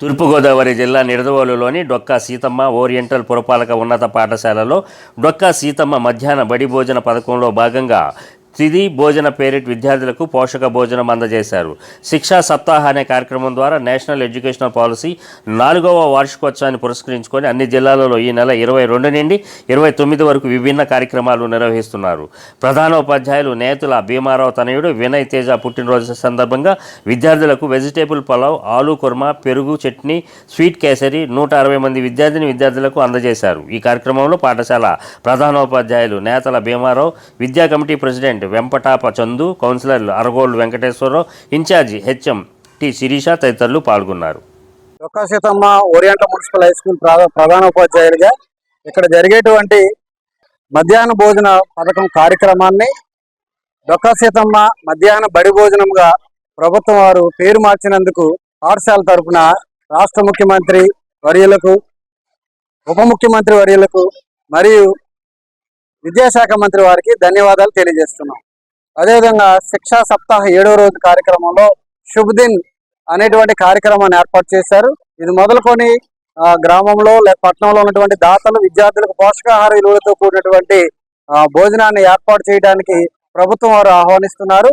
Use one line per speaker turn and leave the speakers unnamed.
తూర్పుగోదావరి జిల్లా నిడదవోలులోని డొక్కా సీతమ్మ ఓరియంటల్ పురపాలక ఉన్నత పాఠశాలలో డొక్కా సీతమ్మ మధ్యాహ్న బడి భోజన పథకంలో భాగంగా తిది భోజన పేరిట్ విద్యార్థులకు పోషక భోజనం అందజేశారు. శిక్షా సప్తాహ అనే కార్యక్రమం ద్వారా నేషనల్ ఎడ్యుకేషనల్ పాలసీ నాలుగవ వార్షికోత్సవాన్ని పురస్కరించుకొని అన్ని జిల్లాలలో ఈ నెల ఇరవై రెండు నుండి ఇరవై తొమ్మిది వరకు విభిన్న కార్యక్రమాలు నిర్వహిస్తున్నారు. ప్రధానోపాధ్యాయులు నేతుల భీమారావు తనయుడు వినయ్ తేజ పుట్టినరోజు సందర్భంగా విద్యార్థులకు వెజిటేబుల్ పలావ్ ఆలు కుర్మా పెరుగు చట్నీ స్వీట్ కేసరి నూట అరవై మంది విద్యార్థిని విద్యార్థులకు అందజేశారు. ఈ కార్యక్రమంలో పాఠశాల ప్రధానోపాధ్యాయులు నేతల భీమారావు విద్యా కమిటీ ప్రెసిడెంట్ వెంపటాప చందు కౌన్సిలర్లు అరగోళ్ళు Venkateswararao incharge HM T Sirisha తదితరులు పాల్గొన్నారు.
Dokka Seethamma oriental municipal high school ప్రధాన ఉపాధ్యాయులుగా ఇక్కడ జరిగేటువంటి మధ్యాహ్న భోజన పథకం కార్యక్రమాన్ని డొక్కా సీతమ్మ మధ్యాహ్న బడి భోజనంగా ప్రభుత్వం వారు పేరు మార్చినందుకు పాఠశాల తరపున రాష్ట్ర ముఖ్యమంత్రి వర్యులకు ఉప ముఖ్యమంత్రి వర్యులకు మరియు విద్యాశాఖ మంత్రి వారికి ధన్యవాదాలు తెలియజేస్తున్నాం. అదేవిధంగా శిక్షా సప్తాహ ఏడవ రోజు కార్యక్రమంలో శుభదిన్ అనేటువంటి కార్యక్రమాన్ని ఏర్పాటు చేశారు. ఇది మొదలుకొని గ్రామంలో లేదా పట్టణంలో ఉన్నటువంటి దాతలు విద్యార్థులకు పోషకాహార విలువలతో కూడినటువంటి భోజనాన్ని ఏర్పాటు చేయడానికి ప్రభుత్వం వారు ఆహ్వానిస్తున్నారు.